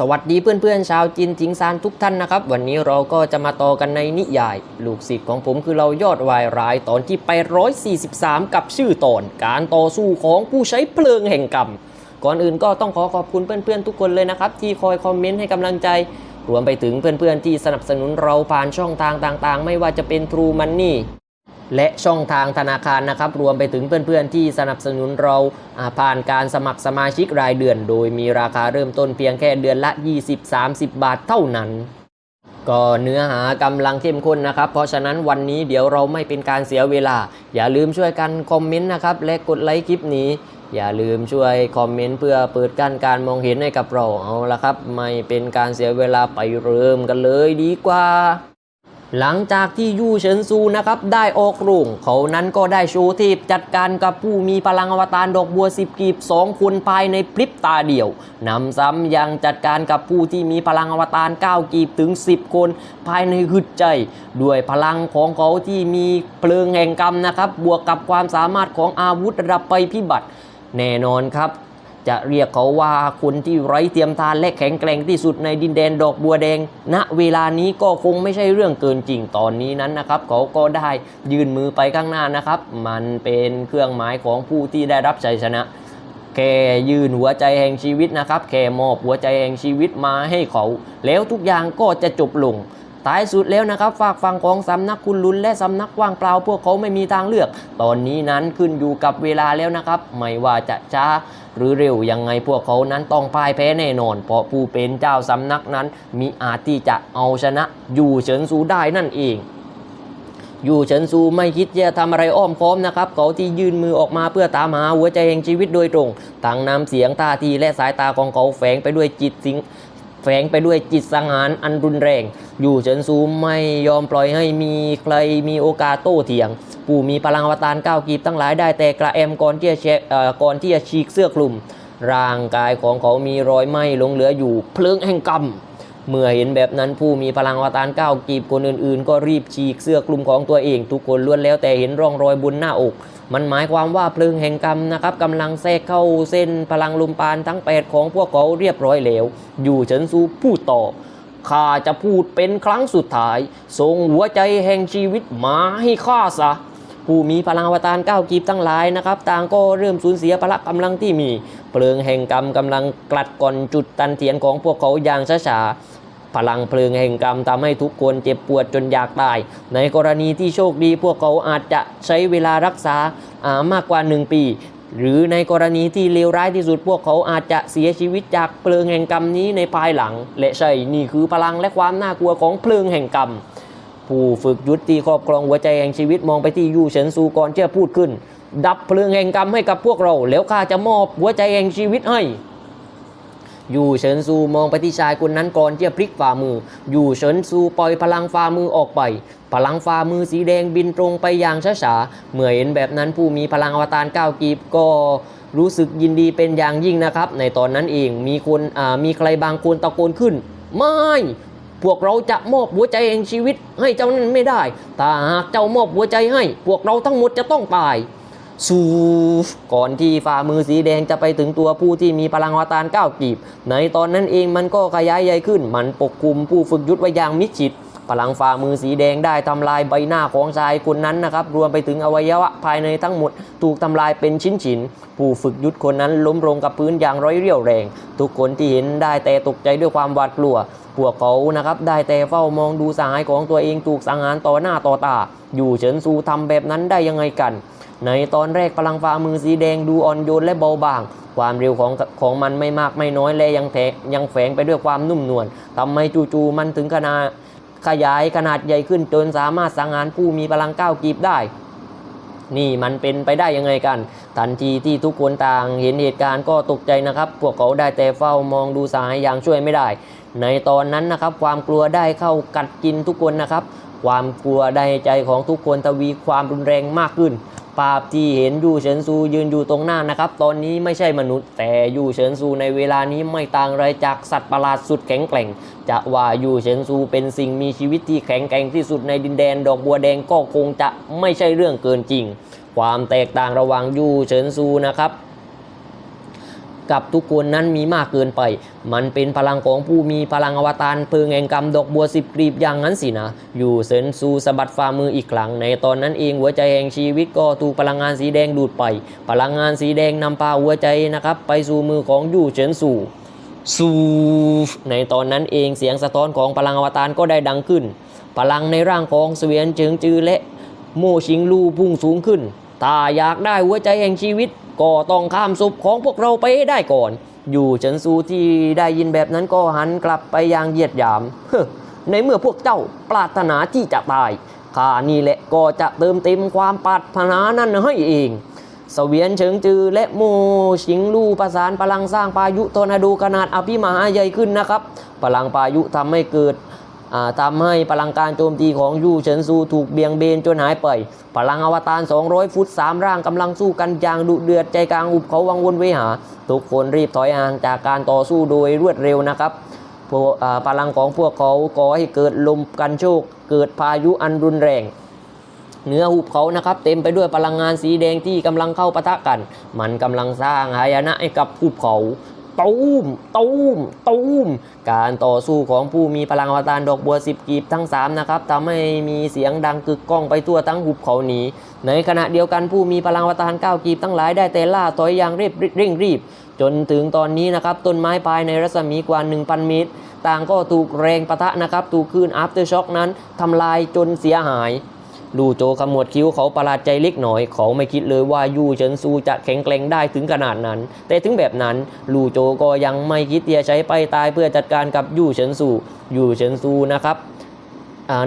สวัสดีเพื่อนๆชาวจีนจิงซานทุกท่านนะครับ วันนี้เราก็จะมาต่อกันในนิยาย ลูกศิษย์ของผมคือเรายอดวายร้ายตอนที่843 กับชื่อตอน การต่อสู้ของผู้ใช้เพลิงแห่งกรรม ก่อนอื่นก็ต้องขอขอบคุณเพื่อนๆทุกคนเลยนะครับ ที่คอยคอมเมนต์ให้กำลังใจ รวมไปถึงเพื่อนๆที่สนับสนุนเราผ่านช่องทางต่างๆ ไม่ว่าจะเป็น True Money และช่องทางธนาคารนะครับ รวมไปถึงเพื่อนๆ ที่สนับสนุนเราผ่านการสมัครสมาชิกรายเดือน โดยมีราคาเริ่มต้นเพียงแค่เดือนละ 20-30 บาทเท่านั้น ก็เนื้อหากำลังเข้มข้นนะครับ เพราะฉะนั้นวันนี้เดี๋ยวเราไม่เป็นการเสียเวลา อย่าลืมช่วยกันคอมเมนต์นะครับ และกดไลค์คลิปนี้ อย่าลืมช่วยคอมเมนต์เพื่อเปิดกั้นการมองเห็นให้กับเราเอาละครับ ไม่เป็นการเสียเวลาไปเริ่มกันเลยดีกว่า หลังจากที่ยู่เฉินซูนะครับได้ออกโรงเขานั้นก็ได้โชว์เทพจัดการกับผู้มีพลังอวตารดอกบัวสิบกีบสองคนภายในพริบตาเดียวนำซ้ำยังจัดการกับผู้ที่มีพลังอวตาร 9 กีบถึง 10 คน ภายในหึดใจ ด้วยพลังของเขาที่มีเพลิงแห่งกรรมนะครับบวกกับความสามารถของอาวุธระดับไปพิบัติแน่นอนครับ จะเรียกเขาว่าคนที่ไร้เทียมทานและแข็งแกร่งที่สุดในดินแดนดอกบัวแดงณเวลานี้ก็คงไม่ใช่เรื่องเกินจริงตอนนี้นั้นนะครับเขาก็ได้ยื่นมือไปข้างหน้านะครับ มันเป็นเครื่องหมายของผู้ที่ได้รับชัยชนะแค่ยืนหัวใจแห่งชีวิตนะครับแค่มอบหัวใจแห่งชีวิตมาให้เขา แล้วทุกอย่างก็จะจบลง ท้ายสุดแล้วนะครับฝากฟังของสำนักคุณลุนและสำนักว่างเปล่าพวกเขาไม่มีทางเลือก ตอนนี้นั้นขึ้นอยู่กับเวลาแล้วนะครับ ไม่ว่าจะช้าหรือเร็วยังไงพวกเขานั้นต้องพ่ายแพ้แน่นอน เพราะผู้เป็นเจ้าสำนักนั้น มีอาจที่จะเอาชนะอยู่เฉินซูได้นั่นเองอยู่เฉินซูไม่คิดจะทำอะไรอ้อมค้อมนะครับ เขาที่ยื่นมือออกมาเพื่อตามหาหัวใจแห่งชีวิตโดยตรงต่างน้ำเสียงท่าทีและสายตาของเขาแฝงไปด้วยจิตสิง แฝงไปด้วยจิตสังหารอันรุนแรง อยู่เฉินซูไม่ยอมปล่อยให้มีใครมีโอกาสโต้เถียง ผู้มีพลังอวตารก้าวกีบทั้งหลายได้แต่กระแอมก่อนที่จะเชเอ่อก่อนที่จะฉีกเสื้อคลุม ร่างกายของเขามีรอยไหม้หลงเหลืออยู่เพลิงแห่งกรรม เมื่อเห็นแบบนั้นผู้มีพลังวตารก้าวกีบคนอื่นๆ ก็รีบฉีกเสื้อคลุมของตัวเอง ทุกคนล้วนแล้วแต่เห็นร่องรอยบนหน้าอก มันหมายความว่าเพลิงแห่งกรรมนะครับกำลังแทรกเข้าเส้นพลังลมปานทั้งแปดของพวกเขาเรียบร้อยแล้ว อยู่เฉินซูพูดต่อข้าจะพูดเป็นครั้งสุดท้าย ส่งหัวใจแห่งชีวิตมาให้ข้าซะ ผู้มีพลังอวตารก้าวกีบทั้งหลายนะครับต่างก็เริ่มสูญเสียพละกำลังที่มี เพลิงแห่งกรรมกำลังกลัดก่อนจุดตันเทียนของพวกเขาอย่างช้าๆพลังเพลิงแห่งกรรมทำให้ทุกคนเจ็บปวดจนอยากตาย ในกรณีที่โชคดี พวกเขาอาจจะใช้เวลารักษาอามากกว่า 1 ปี หรือในกรณีที่เลวร้ายที่สุดพวกเขาอาจจะเสียชีวิตจากเพลิงแห่งกรรมนี้ในภายหลัง และใช่นี่คือพลังและความน่ากลัวของเพลิงแห่งกรรม ผู้ฝึกยุทธที่ครอบครองหัวใจแห่งชีวิตมองไปที่ยู่เฉินซูก่อนที่จะพูดขึ้น ดับเพลิงแห่งกรรมให้กับพวกเรา แล้วข้าจะมอบหัวใจแห่งชีวิตให้อยู่เฉินซูมองไปที่ชายคนนั้นก่อนที่จะพลิกฝ่ามืออยู่เฉินซูปล่อยพลังฝ่ามือออกไป พลังฝ่ามือสีแดงบินตรงไปอย่างช้าๆ เมื่อเห็นแบบนั้นผู้มีพลังอวตารก้าวกีบก็รู้สึกยินดีเป็นอย่างยิ่งนะครับ ในตอนนั้นเองมีคนมีใครบางคนตะโกนขึ้น ไม่ พวกเราจะมอบหัวใจแห่งชีวิตให้เจ้านั้นไม่ได้ถ้าหากเจ้ามอบหัวใจให้ พวกเราทั้งหมดจะต้องตายสูก่อนที่ฝ่ามือสีแดงจะไปถึงตัวผู้ที่มีพลังวาตานก้าวกีบ ในตอนนั้นเองมันก็ขยายใหญ่ขึ้น มันปกคลุมผู้ฝึกยุทธไว้อย่างมิดชิด พลังฝ่ามือสีแดงได้ทำลายใบหน้าของชายคนนั้นนะครับ รวมไปถึงอวัยวะภายในทั้งหมด ถูกทำลายเป็นชิ้นๆ ผู้ฝึกยุทธคนนั้นล้มลงกับพื้นอย่างร้อยเรี่ยวแรง ทุกคนที่เห็นได้แต่ตกใจด้วยความหวาดกลัว พวกเขานะครับได้แต่เฝ้ามองดูสหายของตัวเองถูกสังหารต่อหน้าต่อตา อยู่เฉินซูทำแบบนั้นได้ยังไงกัน ในตอนแรกพลังฝ่ามือสีแดงดูอ่อนโยนและเบาบางความเร็วของของมันไม่มากไม่น้อยและยังแทยังแฝงไปด้วยความนุ่มนวลทำให้จู่ๆมันถึงขนาด ขยายขนาดใหญ่ขึ้นจนสามารถสังหารผู้มีพลังก้าวกีบได้ นี่มันเป็นไปได้ยังไงกัน ทันทีที่ทุกคนต่างเห็นเหตุการณ์ก็ตกใจนะครับ พวกเขาได้แต่เฝ้ามองดูสายอย่างช่วยไม่ได้ ในตอนนั้นนะครับ ความกลัวได้เข้ากัดกินทุกคนนะครับ ความกลัวได้ใจของทุกคนทวีความรุนแรงมากขึ้น ภาพที่เห็นยูเฉินซูยืนอยู่ตรงหน้านะครับ ตอนนี้ไม่ใช่มนุษย์ แต่ยูเฉินซูในเวลานี้ไม่ต่างอะไรจากสัตว์ประหลาดสุดแข็งแกร่ง จะว่ายูเฉินซูเป็นสิ่งมีชีวิตที่แข็งแกร่งที่สุดในดินแดนดอกบัวแดงก็คงจะไม่ใช่เรื่องเกินจริง ความแตกต่างระหว่างยูเฉินซูนะครับ กับทุกคนนั้นมีมากเกินไป มันเป็นพลังของผู้มีพลังอวตารเพิงแห่งกรรมดอกบัวสิบกลีบอย่างนั้นสินะ อยู่เซินซูสะบัดฝ่ามืออีกครั้ง ในตอนนั้นเองหัวใจแห่งชีวิตก็ถูกพลังงานสีแดงดูดไป พลังงานสีแดงนำพาหัวใจนะครับไปสู่มือของยู่เฉินซูสูในตอนนั้นเองเสียงสะท้อนของพลังอวตารก็ได้ดังขึ้น พลังในร่างของเสวียนเจิงจือและโมชิงลู่พุ่งสูงขึ้น ถ้าอยากได้หัวใจแห่งชีวิต ก็ต้องข้ามศพของพวกเราไปให้ได้ก่อน อยู่เฉินซูที่ได้ยินแบบนั้นก็หันกลับไปยังเหยียดหยาม ในเมื่อพวกเจ้าปรารถนาที่จะตายข้านี่แหละก็จะเติมเต็มความปรารถนานั้นให้เองเสวียนเฉิงจือและโมชิงลู่ประสานพลังสร้างพายุทอร์นาโดขนาดอภิมหาใหญ่ขึ้นนะครับ พลังพายุทำให้เกิด ทำให้พลังการโจมตีของยู่เฉินซูถูกเบี่ยงเบนจนหายไป พลังอวตาร 200 ฟุต 3 ร่างกำลังสู้กันอย่างดุเดือดใจกลางอุบเขาวังวนเวหา ทุกคนรีบถอยห่างจากการต่อสู้โดยรวดเร็วนะครับพวกพลังของพวกเขาก่อให้เกิดลมกันโชก เกิดพายุอันรุนแรงเหนือหุบเขานะครับเต็มไปด้วยพลังงานสีแดงที่กำลังเข้าปะทะกัน มันกำลังสร้างหายนะให้กับหุบเขา ตูมตูมตูมการต่อสู้ของผู้มีพลังอวตารดอกบัวสิบกีบทั้งสามนะครับทำให้มีเสียงดังกึกก้องไปทั่วทั้งหุบเขาหนีในขณะเดียวกันผู้มีพลังอวตารเก้ากีบทั้งหลายได้แต่ล่าถอยอย่างเร่งเร่งรีบ จนถึงตอนนี้นะครับต้นไม้ภายในรัศมีกว่า 1,000 เมตร ต่างก็ถูกแรงปะทะนะครับถูกคลื่น after shock นั้นทำลายจนเสียหาย ลู่โจขมวดคิ้วเขาประหลาดใจเล็กหน่อย เขาไม่คิดเลยว่ายู่เฉินซูจะแข็งแกร่งได้ถึงขนาดนั้น แต่ถึงแบบนั้นลู่โจก็ยังไม่คิดที่จะใช้ไปตายเพื่อจัดการกับยู่เฉินซูยู่เฉินซูนะครับ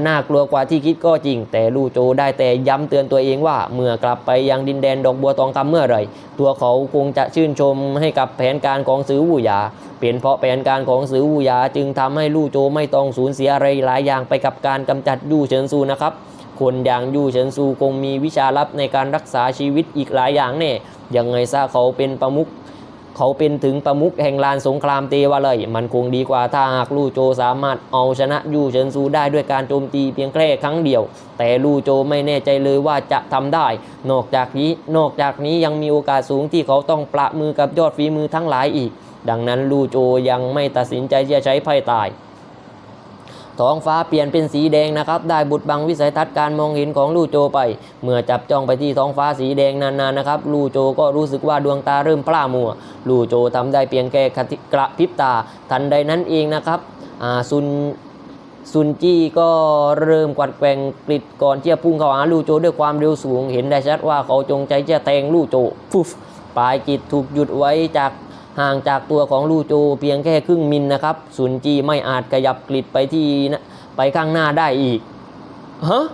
น่ากลัวกว่าที่คิดก็จริง แต่ลู่โจได้แต่ย้ำเตือนตัวเองว่า เมื่อกลับไปยังดินแดนดอกบัวทองคำเมื่อไรตัวเขาคงจะชื่นชมให้กับแผนการของซือวูหยาเป็นเพราะแผนการของซือวูหยาจึงทำให้ลู่โจไม่ต้องสูญเสียอะไรหลายอย่างไปกับการกำจัดยู่เฉินซูนะครับ คนอย่างยู่เฉินซูคงมีวิชาลับในการรักษาชีวิตอีกหลายอย่างแน่ยังไงซะเขาเป็นประมุขเขาเป็นถึงประมุขแห่งลานสงครามเตวะเลย มันคงดีกว่าถ้าหากลู่โจสามารถเอาชนะยู่เฉินซูได้ด้วยการโจมตีเพียงแค่ครั้งเดียว แต่ลู่โจไม่แน่ใจเลยว่าจะทำได้ นอกจากนี้นอกจากนี้ยังมีโอกาสสูงที่เขาต้องประมือกับยอดฝีมือทั้งหลายอีก ดังนั้นลู่โจยังไม่ตัดสินใจจะใช้ไพ่ตาย ท้องฟ้าเปลี่ยนเป็นสีแดงนะครับ ได้บุดบังวิสัยทัศน์การมองเห็นของลู่โจไป เมื่อจับจ้องไปที่ท้องฟ้าสีแดงนานๆนะครับ ลู่โจก็รู้สึกว่าดวงตาเริ่มพร่ามัว ลู่โจทำได้เพียงแค่กระพริบตา ทันใดนั้นเองนะครับซุนซุนจี้ก็เริ่มกวัดแกว่งกริดก่อนที่จะพุ่งเข้าหาลู่โจด้วยความเร็วสูง เห็นได้ชัดว่าเขาจงใจจะแทงลู่โจฟุบปลายกิดถูกหยุดไว้จาก ห่างจากตัวของลู่โจเพียงแค่ครึ่งมิลนะครับซุนจีไม่อาจขยับกริดไปที่นะไปข้างหน้าได้อีกฮะ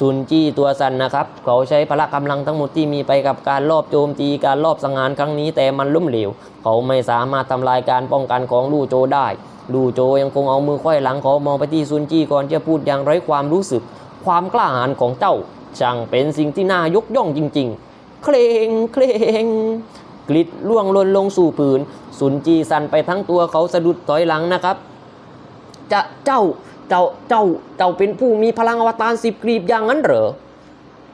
ซุนจีตัวสั่นนะครับ เขาใช้พละกำลังทั้งหมดที่มีไปกับการลอบโจมตีการลอบสังหารครั้งนี้แต่มันล้มเหลว เขาไม่สามารถทำลายการป้องกันของลู่โจได้ ลู่โจยังคงเอามือควยหลังเขามองไปที่ซุนจีก่อนจะพูดอย่างไร้ความรู้สึก ความกล้าหาญของเจ้าช่างเป็นสิ่งที่น่ายกย่องจริง ๆ เคลงเคลง กลิดล่วงลนลงสู่ผืนซุนจีสั่นไปทั้งตัวเขาสะดุดถอยหลังนะครับ จะเจ้าเจ้าเจ้าเจ้าเป็นผู้มีพลังอวตารสิบกรีบอย่างนั้นเหรอ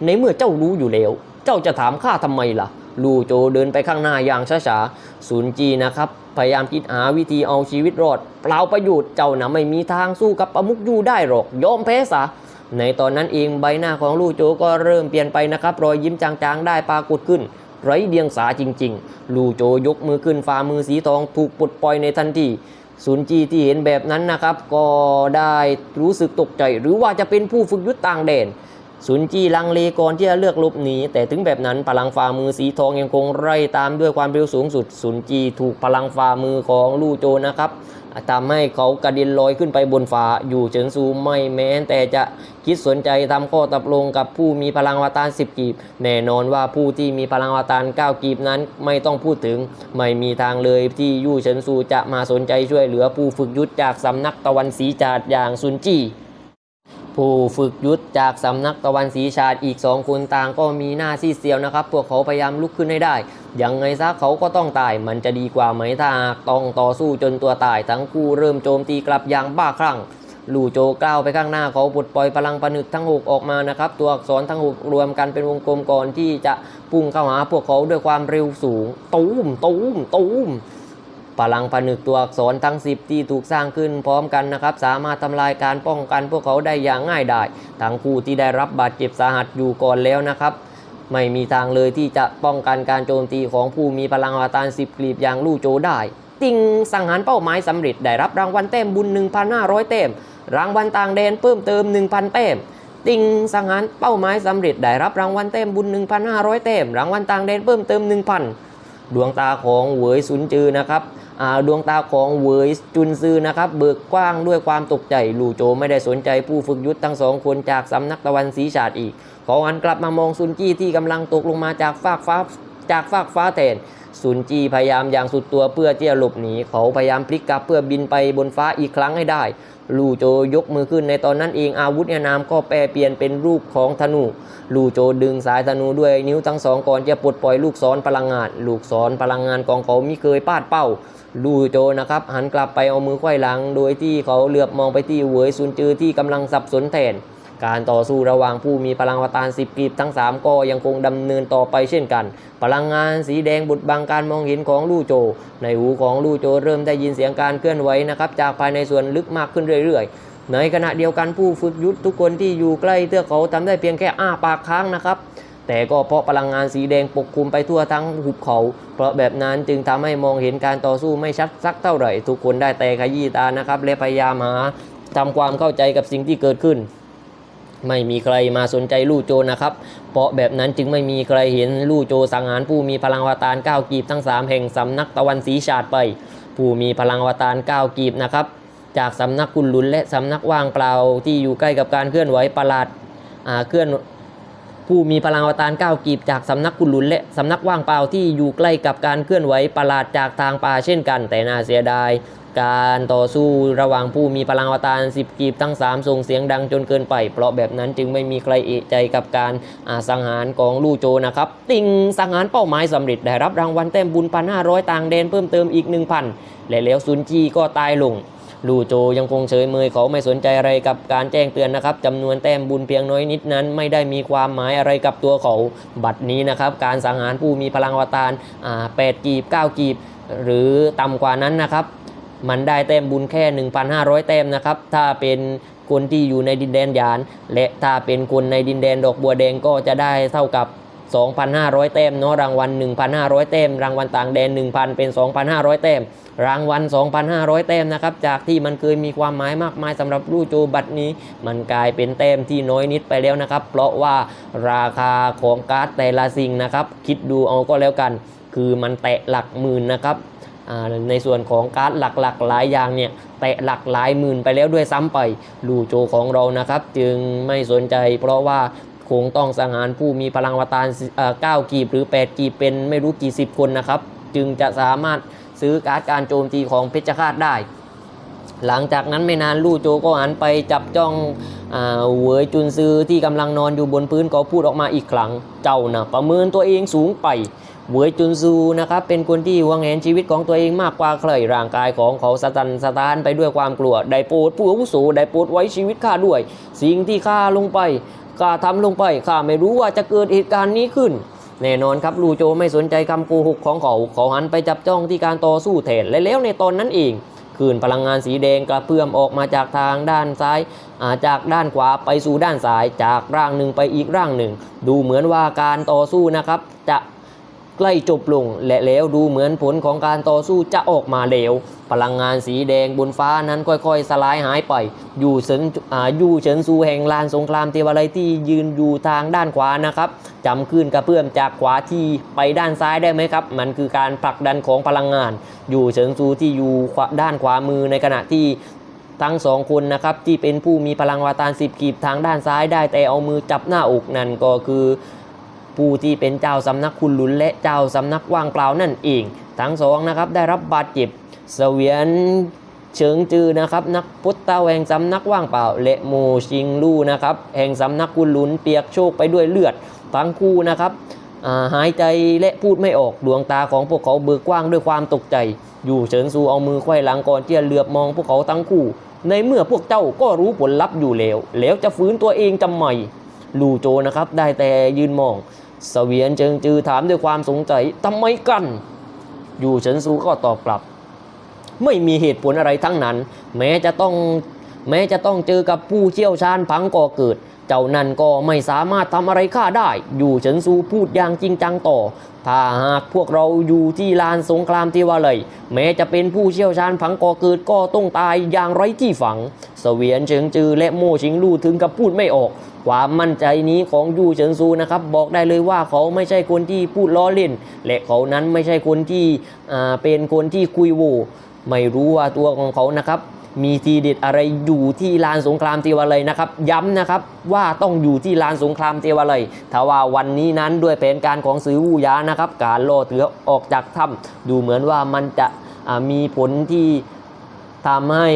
ในเมื่อเจ้ารู้อยู่แล้ว เจ้าจะถามข้าทำไมล่ะ ลูโจเดินไปข้างหน้าอย่างช้าๆซุนจีนะครับ พยายามคิดหาวิธีเอาชีวิตรอด เปล่าประโยชน์เจ้านะไม่มีทางสู้กับประมุกยูได้หรอกยอมแพ้ซะในตอนนั้นเองใบหน้าของลูโจก็เริ่มเปลี่ยนไปนะครับ รอยยิ้มจางๆได้ปรากฏขึ้น ไร้เดียงสาจริง ๆ ลูโจยกมือขึ้นฝ่ามือสีทองถูกปลดปล่อยในทันทีซุนจีที่เห็นแบบนั้นนะครับ ก็ได้รู้สึกตกใจ หรือว่าจะเป็นผู้ฝึกยุทธต่างแดนซุนจีลังเลก่อนที่จะเลือกลบหนีแต่ถึงแบบนั้นพลังฝ่ามือสีทองยังคงไล่ตามด้วยความเร็วสูงสุดซุนจีถูกพลังฝ่ามือของลู่โจนะครับ ทำให้เขากระเด็นลอยขึ้นไปบนฟ้าอยู่เฉินซูไม่แม้แต่จะคิดสนใจทำข้อตกลงกับผู้มีพลังอวตาร10 กีบ แน่นอนว่าผู้ที่มีพลังอวตาร9กีบนั้นไม่ต้องพูดถึง ไม่มีทางเลยที่ยู่เฉินซูจะมาสนใจช่วยเหลือผู้ฝึกยุทธจากสำนักตะวันสีจาดอย่างซุนจี้ ผู้ฝึกยุทธจากสำนักตะวันศรีชาติอีกสองคนต่างก็มีหน้าซีเซียวนะครับ พวกเขาพยายามลุกขึ้นให้ได้ ยังไงซะเขาก็ต้องตาย มันจะดีกว่าไหมถ้าหากต้องต่อสู้จนตัวตาย ทั้งคู่เริ่มโจมตีกลับอย่างบ้าคลั่ง ลู่โจก้าวไปข้างหน้าเขาปลดปล่อยพลังผนึกทั้งหกออกมานะครับ ตัวอักษรทั้งหกรวมกันเป็นวงกลมก่อนที่จะพุ่งเข้าหาพวกเขาด้วยความเร็วสูง ตูมตูมตูม พลังผนึกตัวอักษรทั้ง 10 ที่ถูกสร้างขึ้นพร้อมกันนะครับ สามารถทำลายการป้องกันพวกเขาได้อย่างง่ายดายทั้งคู่ที่ได้รับบาดเจ็บสาหัสอยู่ก่อนแล้วนะครับ ไม่มีทางเลยที่จะป้องกันการโจมตีของผู้มีพลังอวตารสิบกลีบอย่างลู่โจได้ ติงสังหารเป้าหมายสำเร็จได้รับรางวัลแต้มบุญ 1,500แต้มรางวัลต่างแดนเพิ่มเติม 1,000แต้มติงสังหารเป้าหมายสำเร็จได้รับรางวัลแต้มบุญ 1,500แต้มรางวัลต่างแดนเพิ่มเติม 1,000 ดวงตาของเหวยสุนจือนะครับดวงตาของเหวยจุนซือนะครับเบิกกว้างด้วยความตกใจลู่โจไม่ได้สนใจผู้ฝึกยุทธทั้งสองคนจากสำนักตะวันสีฉาดอีก เขาหันกลับมามองซุนจี้ที่กำลังตกลงมาจากฟากฟ้าจากฟากฟ้าแทน ซุนจี้พยายามอย่างสุดตัวเพื่อที่จะหลบหนีเขาพยายามพลิกกลับเพื่อบินไปบนฟ้าอีกครั้งให้ได้ ลู่โจยกมือขึ้นในตอนนั้นเองอาวุธในนามก็แปรเปลี่ยนเป็นรูปของธนู ลู่โจดึงสายธนูด้วยนิ้วทั้งสองก่อนจะปลดปล่อยลูกศรพลังงาน ลูกศรพลังงานของเขามิเคยพลาดเป้า ลู่โจนะครับหันกลับไปเอามือไขว้หลัง โดยที่เขาเหลือบมองไปที่เหวยซุนจือที่กำลังสับสนแทน การต่อสู้ระหว่างผู้มีพลังวตารสิบกีบทั้ง 3 ก็ยังคงดำเนินต่อไปเช่นกัน พลังงานสีแดงบุดบังการมองเห็นของลู่โจ ในหูของลู่โจเริ่มได้ยินเสียงการเคลื่อนไหวนะครับจากภายในส่วนลึกมากขึ้นเรื่อย ๆ ในขณะเดียวกันผู้ฝึกยุทธทุกคนที่อยู่ใกล้เทือกเขาทำได้เพียงแค่อ้าปากค้างนะครับแต่ก็เพราะพลังงานสีแดงปกคลุมไปทั่วทั้งหุบเขา เพราะแบบนั้นจึงทำให้มองเห็นการต่อสู้ไม่ชัดสักเท่าไหร่ ทุกคนได้แต่ขยี้ตานะครับ และพยายามหาทำความเข้าใจกับสิ่งที่เกิดขึ้น ไม่มีใครมาสนใจลู่โจนะครับ เพราะแบบนั้นจึงไม่มีใครเห็นลู่โจสังหารผู้มีพลังวตารก้าวกีบทั้ง 3 แห่งสำนักตะวันสีชาดไป ผู้มีพลังวตารก้าวกีบนะครับ จากสำนักกุลหลุนและสำนักว่างเปล่าที่อยู่ใกล้กับการเคลื่อนไหวประหลาดอ่าเคลื่อนผู้มีพลังอวตารก้าวกีบจากสำนักกุลุนและสำนักว่างเปล่าที่อยู่ใกล้กับการเคลื่อนไหวประหลาดจากทางป่าเช่นกัน แต่น่าเสียดาย การต่อสู้ระหว่างผู้มีพลังอวตารสิบกีบทั้ง 3 ส่งเสียงดังจนเกินไป เพราะแบบนั้นจึงไม่มีใครเอะใจกับการอาสังหารของลู่โจนะครับ ติงสังหารเป้าหมายสำเร็จได้รับรางวัลแต้มบุญพันห้าร้อยต่างแดนเพิ่มเติมอีก 1,000 และแล้วซุนจีก็ตายลงลู่โจยังคงเฉยเมยเขาไม่สนใจอะไรกับการแจ้งเตือนนะครับจำนวนแต้มบุญเพียงน้อยนิดนั้น ไม่ได้มีความหมายอะไรกับตัวเขา บัดนี้นะครับการสังหารผู้มีพลังอวตารอ่า8กีบ9กีบ หรือต่ำกว่านั้นนะครับ มันได้แต้มบุญแค่ 1,500 แต้มนะครับ ถ้าเป็นคนที่อยู่ในดินแดนหยาน และถ้าเป็นคนในดินแดนดอกบัวแดงก็จะได้เท่ากับ 2,500 แต้มเนาะรางวัล 1,500 แต้ม รางวัลต่างแดน 1,000 เป็น 2,500 แต้ม รางวัล 2,500 แต้มนะครับ จากที่มันเคยมีความหมายมากมายสำหรับลู่โจบัตรนี้ มันกลายเป็นแต้มที่น้อยนิดไปแล้วนะครับ เพราะว่าราคาของการ์ดแต่ละสิ่งนะครับ คิดดูเอาก็แล้วกัน คือมันแตะหลักหมื่นนะครับ ในส่วนของการ์ดหลักๆหลายอย่างเนี่ยแตะหลักหลายหมื่นไปแล้วด้วยซ้ำไปลูโจของเรานะครับ จึงไม่สนใจเพราะว่าคงต้องสังหารผู้มีพลังวตารเอ่อ9กีบหรือ 8 กีบเป็นไม่รู้กี่สิบคนนะครับ จึงจะสามารถซื้อการ์ดการโจมตีของเพชฌฆาตได้ หลังจากนั้นไม่นานลู่โจก็หันไปจับจ้องเหวยจุนซือที่กำลังนอนอยู่บนพื้นก็พูดออกมาอีกครั้ง เจ้านะประเมินตัวเองสูงไป หวยจุนซือนะครับเป็นคนที่หวงแหนชีวิตของตัวเองมากกว่าใครร่างกายของเขาสตันสตานไปด้วยความกลัวได้โปรดผู้อาวุโสได้โปรดไว้ชีวิตข้าด้วย สิ่งที่ข้าลงไปข้าทำลงไปข้าไม่รู้ว่าจะเกิดเหตุการณ์นี้ขึ้นแน่นอนครับลูโจไม่สนใจคำโกหกของเขาเขาหันไปจับจ้องที่การต่อสู้แทนและแล้วในตอนนั้นเองคืนพลังงานสีแดงกระเพื่อมออกมาจากทางด้านซ้ายาจากด้านขวาไปสู่ด้านซ้ายจากร่างหนึ่งไปอีกร่างหนึ่ง ดูเหมือนว่าการต่อสู้นะครับ จะ ใกล้จบลง และแล้วดูเหมือนผลของการต่อสู้จะออกมาเร็วพลังงานสีแดงบนฟ้านั้นค่อยๆ สลายหายไป อยู่เฉินอ่าอยู่เฉินซูแห่งลานสงครามเทวาลัยที่ยืนอยู่ทางด้านขวานะครับจำขึ้นกระเพื่อมจากขวาที่ไปด้านซ้ายได้ไหมครับ มันคือการผลักดันของพลังงาน อยู่เฉินซูที่อยู่ด้านขวามือในขณะที่ทั้งสองคนนะครับที่เป็นผู้มีพลังวาตารสิบกีบทางด้านซ้ายได้แต่เอามือจับหน้าอกนั่นก็คือ ผู้ที่เป็นเจ้าสำนักคุณหลุนและเจ้าสำนักว่างเปล่านั่นเอง ทั้งสองนะครับได้รับบาดเจ็บเสวียนเฉิงจือนะครับนักพุทธแห่งสำนักว่างเปล่า และโมชิงลู่นะครับแห่งสำนักคุณหลุนเปียกโชกไปด้วยเลือดทั้งคู่นะครับาหายใจและพูดไม่ออกดวงตาของพวกเขาเบิกกว้างด้วยความตกใจ อยู่เฉินซูเอามือไขว้หลังก่อนที่จะเหลือบมองพวกเขาทั้งคู่ ในเมื่อพวกเจ้าก็รู้ผลลัพธ์อยู่แล้ว แล้วจะฟื้นตัวเองจำไมลู่โจนะครับได้แต่ยืนมอง เสวียนเจิงจือถามด้วยความสงสัยทำไมกัน อยู่เฉินซูก็ตอบกลับ ไม่มีเหตุผลอะไรทั้งนั้น แม้จะต้องแม้จะต้องเจอกับผู้เชี่ยวชาญพังก่อเกิด เจ้านั่นก็ไม่สามารถทำอะไรข้าได้ อยู่เฉินซูพูดอย่างจริงจังต่อ ถ้าหากพวกเราอยู่ที่ลานสงครามที่ว่าเลย แม้จะเป็นผู้เชี่ยวชาญพังก่อเกิดก็ต้องตายอย่างไร้ที่ฝังสเสวียนเฉิงจือและโมชิงลู่ถึงกับพูดไม่ออก ความมั่นใจนี้ของยูเฉินซูนะครับบอกได้เลยว่าเขาไม่ใช่คนที่พูดล้อเล่น และเขานั้นไม่ใช่คนที่เป็นคนที่คุยโวไม่รู้ว่าตัวของเขานะครับ มีทีเด็ดอะไรอยู่ที่ลานสงครามเทวาเลยนะครับ ย้ำนะครับว่าต้องอยู่ที่ลานสงครามเทวาเลยถ้าว่าวันนี้นั้นด้วยแผนการของซื้อวูยานะครับ การล่อเถือออกจากถ้ำดูเหมือนว่ามันจะมีผลที่ทำให้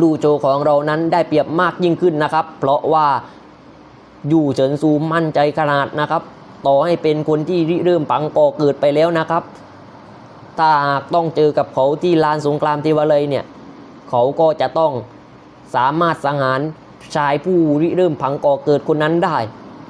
ลู่โจของเรานั้นได้เปรียบมากยิ่งขึ้นนะครับ เพราะว่าอยู่เฉินซูมั่นใจขนาดนะครับ ต่อให้เป็นคนที่ริเริ่มปังก่อเกิดไปแล้วนะครับ ถ้าหากต้องเจอกับเขาที่ลานสงครามเทวาเลยเนี่ย เขาก็จะต้องสามารถสังหารชายผู้ริเริ่มพังก่อเกิดคนนั้นได้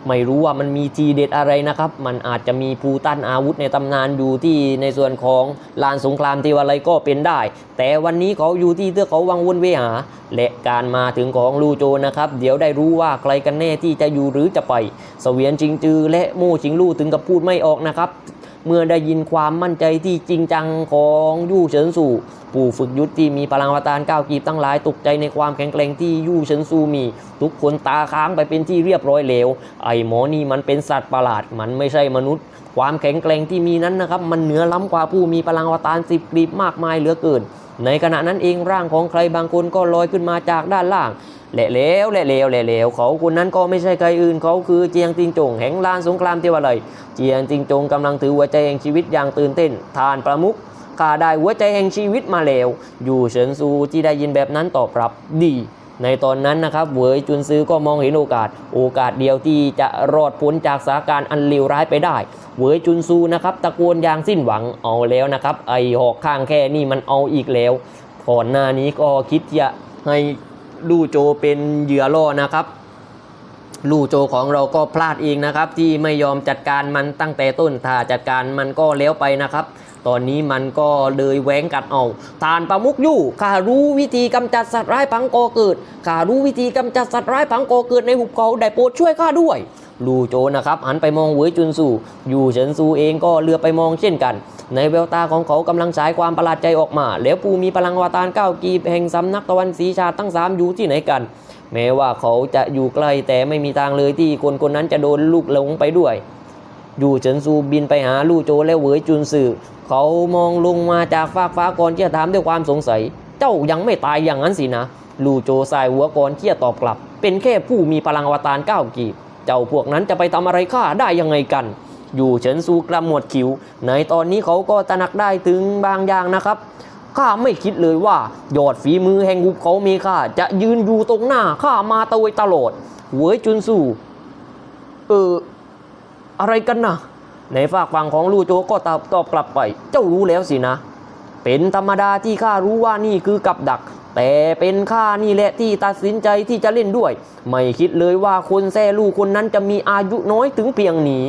ไม่รู้ว่ามันมีทีเด็ดอะไรนะครับ มันอาจจะมีภูตันอาวุธในตำนานอยู่ที่ในส่วนของลานสงครามเทวาลัยก็เป็นได้ แต่วันนี้เขาอยู่ที่เทือกเขาวังวนเวหา และการมาถึงของลูโจนะครับ เดี๋ยวได้รู้ว่าใครกันแน่ที่จะอยู่หรือจะไป เสวียนจิงจือและโม่ชิงลู่ถึงกับพูดไม่ออกนะครับ เมื่อได้ยินความมั่นใจที่จริงจังของยู่เฉินสู่ผู้ฝึกยุทธที่มีพลังวตารก้าวกีบตั้งหลายตกใจในความแข็งแกร่งที่ยู่เฉินซูมี ทุกคนตาค้างไปเป็นที่เรียบร้อยแล้ว ไอ้หมอนี่มันเป็นสัตว์ประหลาดมันไม่ใช่มนุษย์ ความแข็งแกร่งที่มีนั้นนะครับ มันเหนือล้ำกว่าผู้มีพลังวตารสิบกรีบมากมายเหลือเกิน ในขณะนั้นเองร่างของใครบางคนก็ลอยขึ้นมาจากด้านล่างและแล้วและแล้วและแล้วเขาคนนั้นก็ไม่ใช่ใครอื่นเขาคือเจียงติงจงแห่งลานสงครามเทวาลัยเจียงติงจงกำลังถือหัวใจแห่งชีวิตอย่างตื่นเต้นทานประมุขข้าได้หัวใจแห่งชีวิตมาแล้ว อยู่เฉินซูที่ได้ยินแบบนั้นตอบรับดี ในตอนนั้นนะครับเหวยจุนซือก็มองเห็นโอกาส โอกาสเดียวที่จะรอดพ้นจากสถานการณ์อันเลวร้ายไปได้เหวยจุนซูนะครับตะโกนอย่างสิ้นหวังเอาแล้วนะครับไอหอกข้างแค่นี่มันเอาอีกแล้วก่อนหน้านี้ก็คิดจะให้ลู่โจเป็นเหยื่อล่อนะครับ ลู่โจของเราก็พลาดเองนะครับ ที่ไม่ยอมจัดการมันตั้งแต่ต้นถ้าจัดการมันก็แล้วไปนะครับ ตอนนี้มันก็เลยแหวงกัดเอาทานประมุกยู่ข้ารู้วิธีกำจัดสัตว์ร้ายพังกอเกิดข้ารู้วิธีกำจัดสัตว์ร้ายพังกอเกิดในหุบเขาได้โปรดช่วยข้าด้วยลู่โจนะครับหันไปมองเหวยจุนซูอยู่เฉินซูเองก็เลือไปมองเช่นกัน ในแววตาของเขากำลังฉายความประหลาดใจออกมา แล้วปูมีพลังอวตารเก้ากีบแห่งสำนักตะวันสีชาติทั้งสามอยู่ที่ไหนกัน แม้ว่าเขาจะอยู่ใกล้แต่ไม่มีทางเลยที่คนคนนั้นจะโดนลูกหลงไปด้วย อยู่เฉินซูบินไปหาลู่โจและเหวยจุนซือเขามองลงมาจากฟากฟ้าก่อนที่จะถามด้วยความสงสัย เจ้ายังไม่ตายอย่างนั้นสินะลู่โจสายหัวก่อนที่จะตอบกลับ เป็นแค่ผู้มีพลังอวตารก้าวกีบเจ้าพวกนั้นจะไปทำอะไรข้าได้ยังไงกัน อยู่เฉินซูกระหมวดคิวในตอนนี้เขาก็ตระหนักได้ถึงบางอย่างนะครับ ข้าไม่คิดเลยว่า ยอดฝีมือแห่งหุบเขามีค่าจะยืนอยู่ตรงหน้าข้ามาตะเวยตลอดเวยจุนซูเออ อะไรกันนะในฝากฝั่งของลู่โจก็ตอบตอบกลับไป เจ้ารู้แล้วสินะ เป็นธรรมดาที่ข้ารู้ว่านี่คือกับดัก แต่เป็นข้านี่แหละที่ตัดสินใจที่จะเล่นด้วย ไม่คิดเลยว่าคนแซ่ลู่คนนั้นจะมีอายุน้อยถึงเพียงนี้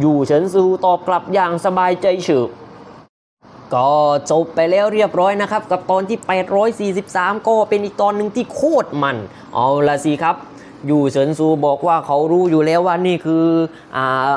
อยู่เฉินซูตอบกลับอย่างสบายใจเฉิบ ก็จบไปแล้วเรียบร้อยนะครับ กับตอนที่ 843 ก็เป็นอีกตอนหนึ่งที่โคตรมัน เอาละสิครับ อยู่เฉินซูบอกว่าเขารู้อยู่แล้วว่านี่คืออ่า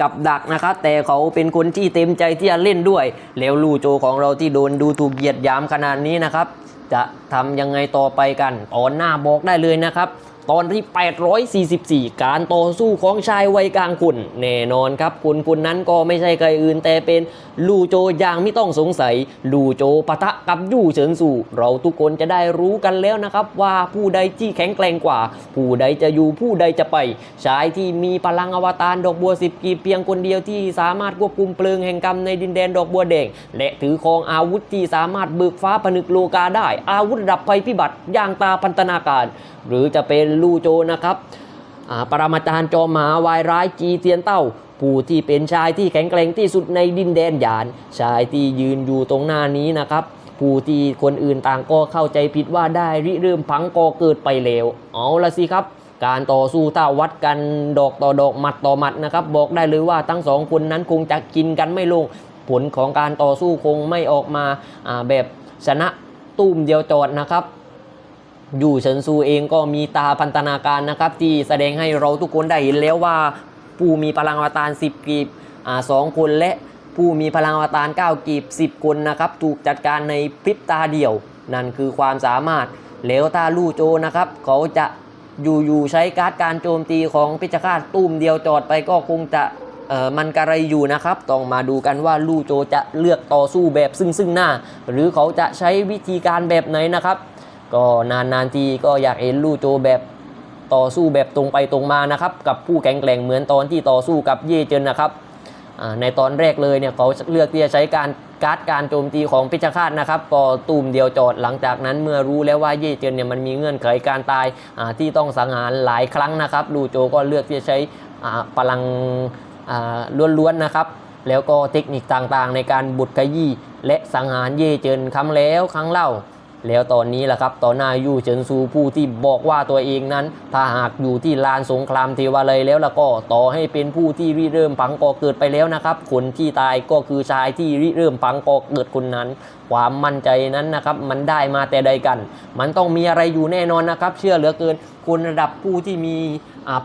กับดักนะครับแต่เขาเป็นคนที่เต็มใจที่จะเล่นด้วย แล้วลู่โจของเราที่โดนดูถูกเหยียดยามขนาดนี้นะครับ จะทำยังไงต่อไปกันตอนหน้าบอกได้เลยนะครับ ตอนที่ 844 การต่อสู้ของชายวัยกลางคนแน่นอนครับคนคนนั้นก็ไม่ใช่ใครอื่นแต่เป็นลู่โจอย่างไม่ต้องสงสัย ลู่โจปะทะกับยู่เฉินสู่ เราทุกคนจะได้รู้กันแล้วนะครับ ว่าผู้ใดที่แข็งแกร่งกว่า ผู้ใดจะอยู่ผู้ใดจะไป ชายที่มีพลังอวตารดอกบัวสิบกีเพียงคนเดียวที่สามารถควบคุมเพลิงแห่งกรรมในดินแดนดอกบัวแดงและถือครองอาวุธที่สามารถเบิกฟ้าผนึกโลกาได้ อาวุธดับภัยพิบัติอย่างตาพันธนาการ หรือจะเป็นลู่โจนะครับปรมาจารย์จอมหมาวายร้ายจีเตียนเต้า ผู้ที่เป็นชายที่แข็งแกร่งที่สุดในดินแดนหยาน ชายที่ยืนอยู่ตรงหน้านี้นะครับ ผู้ที่คนอื่นต่างก็เข้าใจผิดว่าได้ริเริ่มพังก็เกิดไปแล้วเอาละสิครับ การต่อสู้ถ้าวัดกันดอกต่อดอกหมัดต่อหมัดนะครับ บอกได้เลยว่าทั้งสองคนนั้นคงจะกินกันไม่ลง ผลของการต่อสู้คงไม่ออกมาอ่าแบบชนะตุ้มเดียวจอดนะครับ อยู่เฉินซูเองก็มีตาพันธนาการนะครับที่แสดงให้เราทุกคนได้เห็นแล้วว่า ผู้มีพลังอวตาร10กีบอ่าสองคนและผู้มีพลังอวตาร9กีบ10 คนนะครับถูกจัดการในพริบตาเดียว นั่นคือความสามารถแล้วถ้าลู่โจนะครับ เขาจะอยู่ๆใช้การ์ดการโจมตีของพิชคาตตุ้มเดียวจอดไปก็คงจะเออมันกระไรอยู่นะครับ ต้องมาดูกันว่าลู่โจจะเลือกต่อสู้แบบซึ่งซึ่งหน้า หรือเขาจะใช้วิธีการแบบไหนนะครับ ก็นานๆทีก็อยากเห็นลู่โจแบบต่อสู้แบบตรงไปตรงมานะครับ กับผู้แข็งแกร่งเหมือนตอนที่ต่อสู้กับเย่เจินนะครับในตอนแรกเลยเนี่ยเขาเลือกที่จะใช้การการ์ดการโจมตีของพิชคาตนะครับก็ตูมเดียวจอดหลังจากนั้นเมื่อรู้แล้วว่าเย่เจินเนี่ยมันมีเงื่อนไขการตายที่ต้องสังหารหลายครั้งนะครับลู่โจก็เลือกที่จะใช้พลังล้วนๆนะครับ แล้วก็เทคนิคต่างๆ ในการบุดขยี้และสังหารเย่เจินครั้งแล้วครั้งเล่า แล้วตอนนี้แหละครับต่อหน้ายู่เฉินซูผู้ที่บอกว่าตัวเองนั้น ถ้าหากอยู่ที่ลานสงครามเทวาเลยแล้วแล้วก็ต่อให้เป็นผู้ที่ริเริ่มพังก่อเกิดไปแล้วนะครับ คนที่ตายก็คือชายที่ริเริ่มพังก่อเกิดคนนั้น ความมั่นใจนั้นนะครับมันได้มาแต่ใดกัน มันต้องมีอะไรอยู่แน่นอนนะครับ เชื่อเหลือเกินคนระดับผู้ที่มี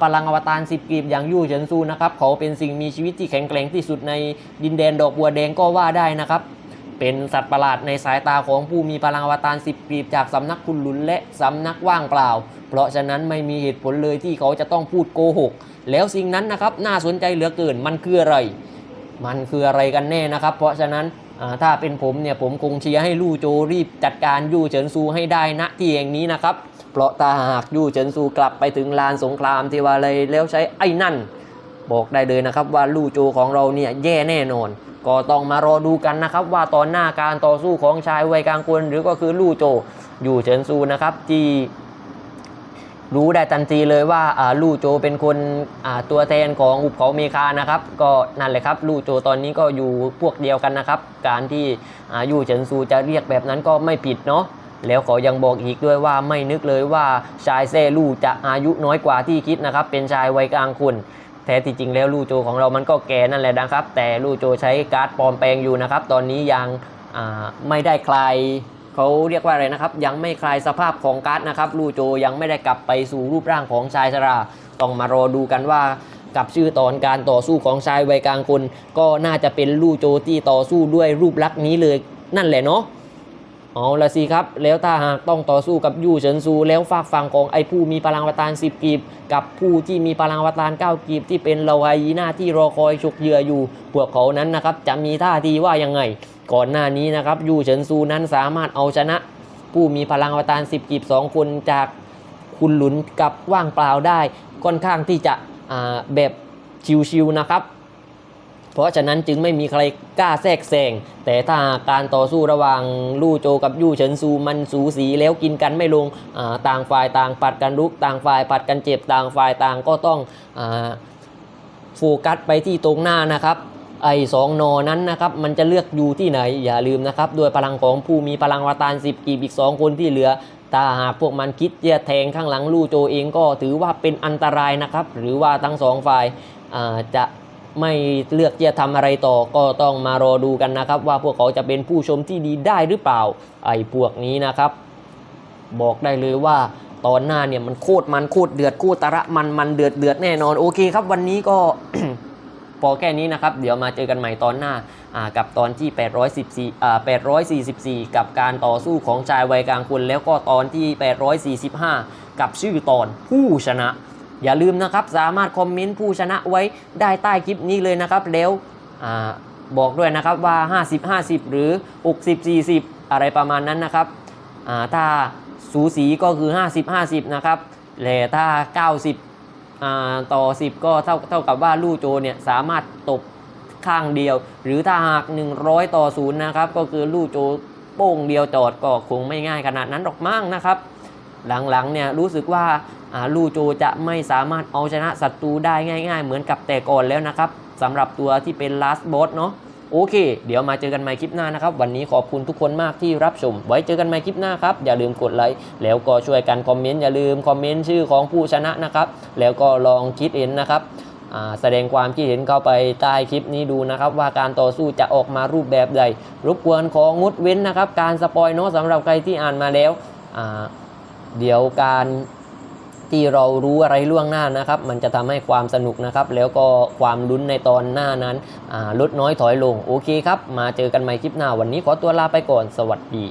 พลังอวตารสิบกีบอย่างยู่เฉินซูนะครับเขาเป็นสิ่งมีชีวิตที่แข็งแกร่งที่สุดในดินแดนดอกบัวแดงก็ว่าได้นะครับ เป็นสัตว์ประหลาดในสายตาของผู้มีพลังอวตารสิบกรีบจากสำนักคุณหลุนและสำนักว่างเปล่า เพราะฉะนั้นไม่มีเหตุผลเลยที่เขาจะต้องพูดโกหก แล้วสิ่งนั้นนะครับน่าสนใจเหลือเกินมันคืออะไร มันคืออะไรกันแน่นะครับ เพราะฉะนั้นถ้าเป็นผมเนี่ยผมคงเชียร์ให้ลู่โจรีบจัดการยู่เฉินซูให้ได้ณที่แห่งนี้นะครับ เพราะถ้าหากยู่เฉินซูกลับไปถึงลานสงครามที่ว่าเลยแล้วใช้ไอ้นั่น บอกได้เลยนะครับว่าลู่โจของเราเนี่ยแย่แน่นอน ก็ต้องมารอดูกันนะครับว่าตอนหน้าการต่อสู้ของชายวัยกลางคนหรือก็คือลู่โจอยู่เฉินซูนะครับที่รู้ได้ทันทีเลยว่าลู่โจเป็นคนตัวแทนของหุบเขาเมคานะครับ ก็นั่นแหละครับลู่โจตอนนี้ก็อยู่พวกเดียวกันนะครับ การที่อยู่เฉินซูจะเรียกแบบนั้นก็ไม่ผิดเนาะแล้วเขายังบอกอีกด้วยว่าไม่นึกเลยว่าชายแซ่ลู่จะอายุน้อยกว่าที่คิดนะครับ เป็นชายวัยกลางคน แท้ที่จริงแล้วลู่โจของเรามันก็แก่นั่นแหละนะครับ แต่ลู่โจใช้การ์ดปลอมแปลงอยู่นะครับ ตอนนี้ยังไม่ได้คลายเขาเรียกว่าอะไรนะครับ ยังไม่คลายสภาพของการ์ดนะครับ ลู่โจยังไม่ได้กลับไปสู่รูปร่างของชายชราต้องมารอดูกันว่ากับชื่อตอนการต่อสู้ของชายวัยกลางคน ก็น่าจะเป็นลู่โจที่ต่อสู้ด้วยรูปลักษณ์นี้เลยนั่นแหละเนาะ เอาละสิครับ แล้วถ้าหากต้องต่อสู้กับยู่เฉินซู แล้วฝากฝั่งของไอ้ผู้มีพลังวตาร10กีบ กับผู้ที่มีพลังวตาร9กีบ ที่เป็นเหลาไฮยีหน่าที่รอคอยฉกเหยื่ออยู่ พวกเขานั้นนะครับจะมีท่าทีว่ายังไง ก่อนหน้านี้นะครับยู่เฉินซูนั้นสามารถเอาชนะ ผู้มีพลังวตาร10กีบ2คนจากคุณหลุนกับว่างเปล่าได้ค่อนข้างที่จะแบบชิวๆนะครับ เพราะฉะนั้นจึงไม่มีใครกล้าแทรกแซงแต่ถ้าการต่อสู้ระหว่างลู่โจกับยู่เฉินซูมันสูสีแล้วกินกันไม่ลงต่างฝ่ายต่างปัดกันลุกต่างฝ่ายปัดกันเจ็บต่างฝ่ายต่างก็ต้องอโฟกัสไปที่ตรงหน้านะครับไอ้สองนอนั้นนะครับมันจะเลือกอยู่ที่ไหน อย่าลืมนะครับด้วยพลังของผู้มีพลังวาตาร10กีบอีก2คนที่เหลือถ้าหากพวกมันคิดจะแทงข้างหลังลู่โจเองก็ถือว่าเป็นอันตรายนะครับ หรือว่าทั้งสองฝ่ายจะ ไม่เลือกที่จะทำอะไรต่อก็ต้องมารอดูกันนะครับ ว่าพวกเขาจะเป็นผู้ชมที่ดีได้หรือเปล่าไอ้พวกนี้นะครับ บอกได้เลยว่าตอนหน้าเนี่ยมันโคตรมันโคตรเดือดโคตรตะระมันมันเดือดเดือดแน่นอนโอเคครับ วันนี้ก็พอแค่นี้นะครับ เดี๋ยวมาเจอกันใหม่ตอนหน้าอ่ากับตอนที่ 814อ่า844 กับการต่อสู้ของชายวัยกลางคน แล้วก็ตอนที่ 845 กับชื่อตอนผู้ชนะ อย่าลืมนะครับสามารถคอมเมนต์ผู้ชนะไว้ได้ใต้คลิปนี้เลยนะครับ แล้วอบอกด้วยนะครับว่า 50 50 หรือ 60 40 อะไรประมาณนั้นนะครับถ้าสูสีก็คือ 50 50 นะครับแต่ถ้า 90าต่อ 10 ก็เท่าเท่ากับว่าลู่โจเนี่ยสามารถตบข้างเดียว หรือถ้าหาก 100 ต่อ 0 นะครับ ก็คือลู่โจโป้งเดียวจอดก็คงไม่ง่ายขนาดนั้นหรอกมั้งนะครับ หลังๆเนี่ยรู้สึกว่าลู่โจจะไม่สามารถเอาชนะศัตรูได้ง่าย ๆ เหมือนกับแต่ก่อนแล้วนะครับสำหรับตัวที่เป็น last boss เนาะโอเค เดี๋ยวมาเจอกันใหม่คลิปหน้านะครับ วันนี้ขอบคุณทุกคนมากที่รับชม ไว้เจอกันใหม่คลิปหน้าครับ อย่าลืมกดไลค์แล้วก็ช่วยกันคอมเมนต์อย่าลืมคอมเมนต์ชื่อของผู้ชนะนะครับ แล้วก็ลองคิดเห็นนะครับแสดงความคิดเห็นเข้าไปใต้คลิปนี้ดูนะครับ ว่าการต่อสู้จะออกมารูปแบบใดรบกวนของงดเว้นนะครับ การสปอยเนาะสำหรับใครที่อ่านมาแล้วอ่า เดี๋ยวการที่เรารู้อะไรล่วงหน้านะครับ มันจะทำให้ความสนุกนะครับ แล้วก็ความลุ้นในตอนหน้านั้นลดน้อยถอยลง โอเคครับ มาเจอกันใหม่คลิปหน้าวันนี้ขอตัวลาไปก่อน สวัสดี